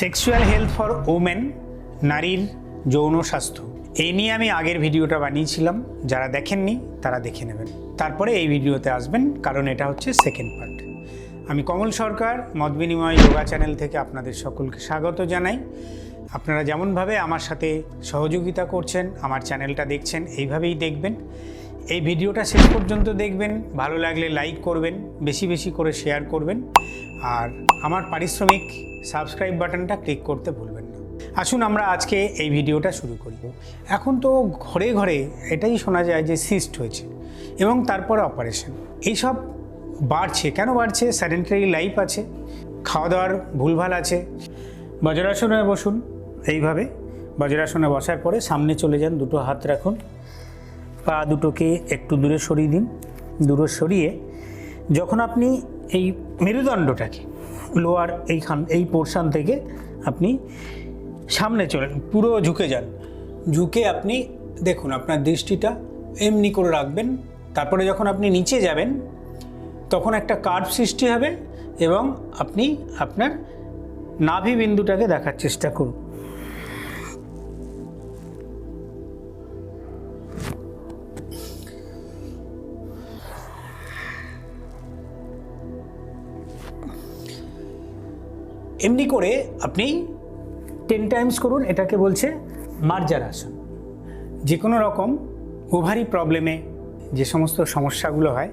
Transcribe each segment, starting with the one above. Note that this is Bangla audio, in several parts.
সেক্সুয়াল হেলথ ফর ওমেন নারীর যৌন স্বাস্থ্য। এই নিয়ে আমি আগের ভিডিওটা বানিয়েছিলাম। যারা দেখেননি, তারা দেখে নেবেন। তারপরে এই ভিডিওতে আসবেন, কারণ এটা হচ্ছে সেকেন্ড পার্ট আমি কমল সরকার, মত বিনিময় যোগা চ্যানেল থেকে আপনাদের সকলকে স্বাগত জানাই। আপনারা যেমনভাবে আমার সাথে সহযোগিতা করছেন, আমার চ্যানেলটা দেখছেন, এইভাবেই দেখবেন। এই ভিডিওটা শেষ পর্যন্ত দেখবেন, ভালো লাগলে লাইক করবেন, বেশি বেশি করে শেয়ার করবেন, আর আমার পারিশ্রমিক সাবস্ক্রাইব বাটনটা ক্লিক করতে ভুলবেন না। আসুন আমরা আজকে এই ভিডিওটা শুরু করি। এখন তো ঘরে ঘরে এটাই শোনা যায় যে সিস্ট হয়েছে এবং তারপরে অপারেশন এইসব বাড়ছে, কেন বাড়ছে? স্যাডেন্টারি লাইফ আছে খাওয়া দাওয়ার ভুলভাল আছে। বজ্রাসনে বসুন, এইভাবে। বজ্রাসনে বসার পরে সামনে চলে যান, দুটো হাত রাখুন। পা দুটোকে একটু দূরে সরিয়ে দিন। দূরে সরিয়ে যখন আপনি এই মেরুদণ্ডটাকে লোয়ার এইখান, এই পোর্শান থেকে আপনি সামনে চলেন, পুরো ঝুঁকে যান। ঝুঁকে আপনি দেখুন আপনার দৃষ্টিটা এমনি করে রাখবেন, তারপরে যখন আপনি নিচে যাবেন, তখন একটা কার্ভ সৃষ্টি হবে এবং আপনি আপনার নাভি বিন্দুটাকে দেখার চেষ্টা করুন। এমনি করে আপনি টেন টাইমস করুন, এটাকে বলছে মার্জার আসন যে কোনো রকম ওভারি প্রবলেমে যে সমস্ত সমস্যাগুলো হয়,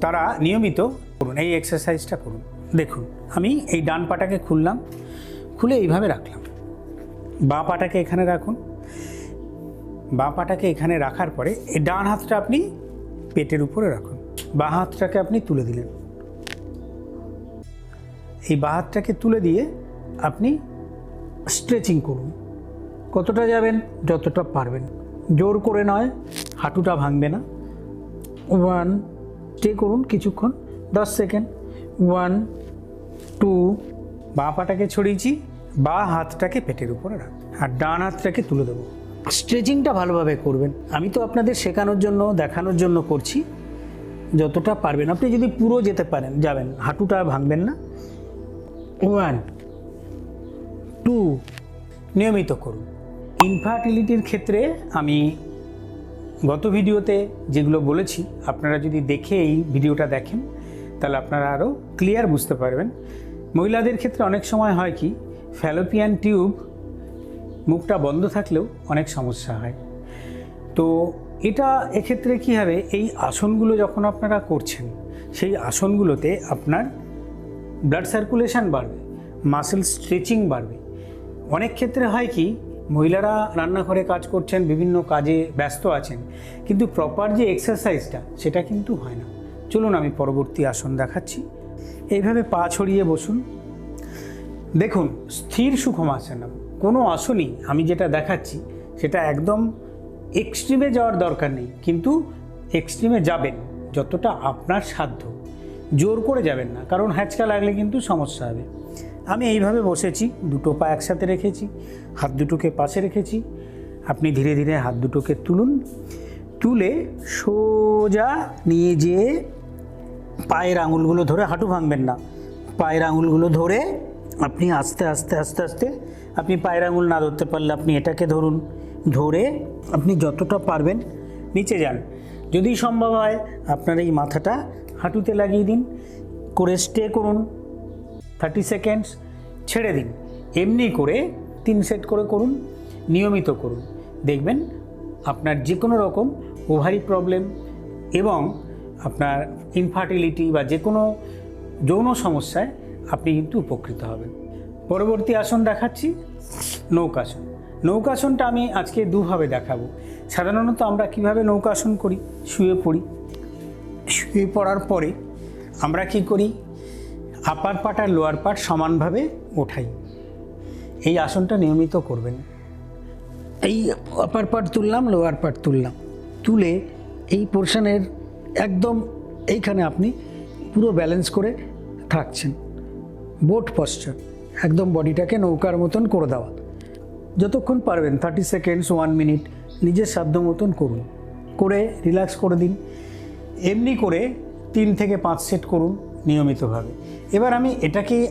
তারা নিয়মিত করুন, এই এক্সারসাইজটা করুন। দেখুন, আমি এই ডান পাটাকে খুললাম, খুলে এইভাবে রাখলাম। বাঁ পাটাকে এখানে রাখুন। বাঁ পাটাকে এখানে রাখার পরে এই ডান হাতটা আপনি পেটের উপরে রাখুন। বাঁ হাতটাকে আপনি তুলে দিলেন। এই বাঁ হাতটাকে তুলে দিয়ে আপনি স্ট্রেচিং করুন। কতটা যাবেন? যতটা পারবেন। জোর করে নয়, হাঁটুটা ভাঙবে না। ওয়ান স্টে করুন কিছুক্ষণ, দশ সেকেন্ড ওয়ান টু বাঁ পাটাকে ছড়িয়েছি বা হাতটাকে পেটের উপরে রাখ আর ডান হাতটাকে তুলে দেবো। স্ট্রেচিংটা ভালোভাবে করবেন। আমি তো আপনাদের শেখানোর জন্য, দেখানোর জন্য করছি। যতটা পারবেন। আপনি যদি পুরো যেতে পারেন, যাবেন। হাঁটুটা ভাঙবেন না। ওয়ান টু নিয়মিত করুন। ইনফার্টিলিটির ক্ষেত্রে আমি গত ভিডিওতে যেগুলো বলেছি, আপনারা যদি দেখে এই ভিডিওটা দেখেন, তাহলে আপনারা আরও ক্লিয়ার বুঝতে পারবেন। মহিলাদের ক্ষেত্রে অনেক সময় হয় কি ফ্যালোপিয়ান টিউব মুখটা বন্ধ থাকলেও অনেক সমস্যা হয়। তো এটা এক্ষেত্রে কী হবে? এই আসনগুলো যখন আপনারা করছেন, সেই আসনগুলোতে আপনার ব্লাড সার্কুলেশন বাড়বে মাসেল স্ট্রেচিং বাড়বে। অনেক ক্ষেত্রে হয় কি, মহিলারা রান্নাঘরে কাজ করছেন, বিভিন্ন কাজে ব্যস্ত আছেন, কিন্তু প্রপার যে এক্সারসাইজটা সেটা কিন্তু হয় না। চলুন আমি পরবর্তী আসন দেখাচ্ছি। এইভাবে পা ছড়িয়ে বসুন। দেখুন, স্থির সুখম সুখমাসনম কোনো আসনই, আমি যেটা দেখাচ্ছি, সেটা একদম এক্সট্রিমে যাওয়ার দরকার নেই, কিন্তু এক্সট্রিমে যাবেন, যতটা আপনার সাধ্য। জোর করে যাবেন না, কারণ হ্যাঁচকা লাগলে কিন্তু সমস্যা হবে। আমি এইভাবে বসেছি, দুটো পা একসাথে রেখেছি, হাত দুটোকে পাশে রেখেছি। আপনি ধীরে ধীরে হাত দুটোকে তুলুন, তুলে সোজা নিয়ে যেয়ে পায়ের আঙুলগুলো ধরে হাঁটু ভাঙবেন না। পায়ের আঙুলগুলো ধরে আপনি আস্তে আস্তে আস্তে আস্তে আপনি পায়ের আঙুল না ধরতে পারলে আপনি এটাকে ধরুন, ধরে আপনি যতটা পারবেন নিচে যান। যদি সম্ভব হয় আপনার এই মাথাটা হাঁটুতে লাগিয়ে দিন, করে স্টে করুন থার্টি সেকেন্ডস ছেড়ে দিন। এমনি করে তিন সেট করে করুন, নিয়মিত করুন। দেখবেন আপনার যে কোনো রকম ওভারি প্রবলেম এবং আপনার ইনফার্টিলিটি বা যে কোনো যৌন সমস্যায় আপনি কিন্তু উপকৃত হবেন। পরবর্তী আসন দেখাচ্ছি, নৌকাসন। নৌকাসনটা আমি আজকে দুভাবে দেখাবো। সাধারণত আমরা কীভাবে নৌকাসন করি, শুয়ে পড়ি। শুয়ে পড়ার পরে আমরা কি করি? আপার পার্ট আর লোয়ার পার্ট সমানভাবে ওঠাই। এই আসনটা নিয়মিত করবেন। এই আপার পার্ট তুললাম লোয়ার পার্ট তুললাম। তুলে এই পোর্শনের একদম এইখানে আপনি পুরো ব্যালেন্স করে থাকছেন। বোট পশ্চার একদম বডিটাকে নৌকার মতন করে দেওয়া। যতক্ষণ পারবেন থার্টি সেকেন্ডস ওয়ান মিনিট নিজের সাধ্য মতন করুন। করে রিল্যাক্স করে দিন। এমনি করে তিন থেকে পাঁচ সেট করুন নিয়মিতভাবে। এবার আমি এটাকে,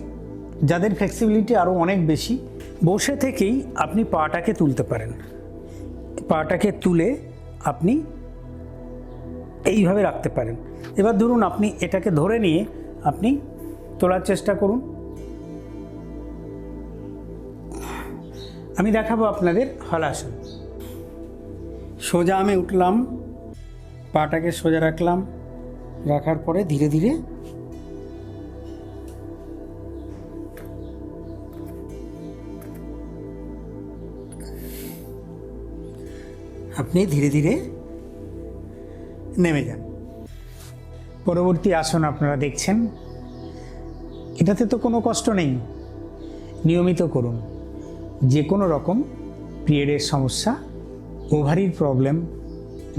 যাদের ফ্লেক্সিবিলিটি আরও অনেক বেশি, বসে থেকেই আপনি পাটাকে তুলতে পারেন। পাটাকে তুলে আপনি এইভাবে রাখতে পারেন। এবার ধরুন আপনি এটাকে ধরে নিয়ে আপনি তোলার চেষ্টা করুন। আমি দেখাবো আপনাদের হলাসন। সোজা আমি উঠলাম। পাটাকে সোজা রাখলাম। রাখার পরে ধীরে ধীরে আপনি ধীরে ধীরে নেমে যান। পরবর্তী আসন আপনারা দেখছেন। এটাতে তো কোনো কষ্ট নেই। নিয়মিত করুন। যে কোনো রকম পিরিয়ডের সমস্যা, ওভারির প্রবলেম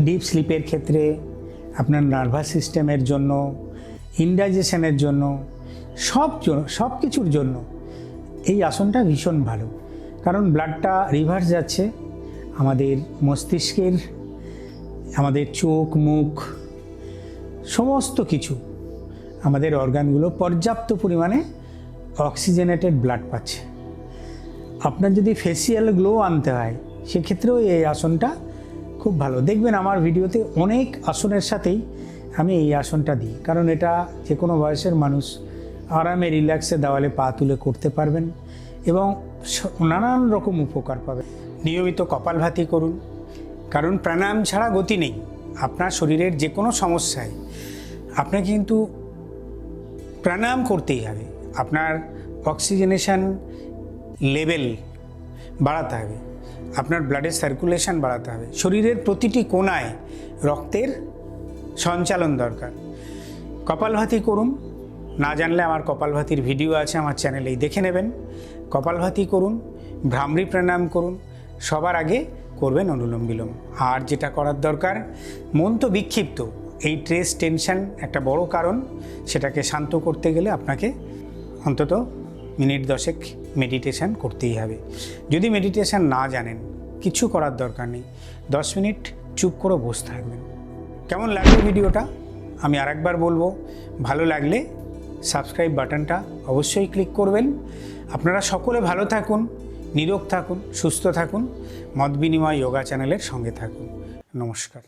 ডিপ স্লিপের ক্ষেত্রে, আপনার নার্ভাস সিস্টেমের জন্য ইনডাইজেশনের জন্য, সব সব কিছুর জন্য এই আসনটা ভীষণ ভালো। কারণ ব্লাডটা রিভার্স যাচ্ছে, আমাদের মস্তিষ্কের, আমাদের চোখ, মুখ, সমস্ত কিছু, আমাদের অর্গানগুলো পর্যাপ্ত পরিমাণে অক্সিজেনেটেড ব্লাড পাচ্ছে। আপনার যদি ফেসিয়াল গ্লো আনতে হয়, সেক্ষেত্রেও এই আসনটা খুব ভালো। দেখবেন আমার ভিডিওতে অনেক আসনের সাথেই আমি এই আসনটা দিই। কারণ এটা যে কোনো বয়সের মানুষ আরামে রিল্যাক্সে দেওয়ালে পা তুলে করতে পারবেন এবং নানান রকম উপকার পাবেন। নিয়মিত কপালভাতি করুন। কারণ প্রাণায়াম ছাড়া গতি নেই। আপনার শরীরের যে কোনো সমস্যায় আপনাকে কিন্তু প্রাণায়াম করতেই হবে। আপনার অক্সিজেনেশন লেভেল বাড়াতে হবে। আপনার ব্লাডের সার্কুলেশন বাড়াতে হবে। শরীরের প্রতিটি কোনায় রক্তের সঞ্চালন দরকার। কপালভাতি করুন। না জানলে আমার কপালভাতির ভিডিও আছে আমার চ্যানেলেই দেখে নেবেন। কপালভাতি করুন, ভ্রামরি প্রাণায়াম করুন, সবার আগে করবেন অনুলোম বিলোম। আর যেটা করার দরকার, মন তো বিক্ষিপ্ত। এই স্ট্রেস টেনশন একটা বড় কারণ, সেটাকে শান্ত করতে গেলে আপনাকে অন্তত মিনিট দশেক মেডিটেশান করতেই হবে। যদি মেডিটেশান না জানেন, কিছু করার দরকার নেই। দশ মিনিট চুপ করে বসে থাকবেন। কেমন লাগল ভিডিওটা? আমি আরেকবার বলব, ভালো লাগলে সাবস্ক্রাইব বাটনটা অবশ্যই ক্লিক করবেন। আপনারা সকলে ভালো থাকুন, নিরোগ থাকুন, সুস্থ থাকুন, মত বিনিময় যোগা চ্যানেলের সঙ্গে থাকুন। নমস্কার।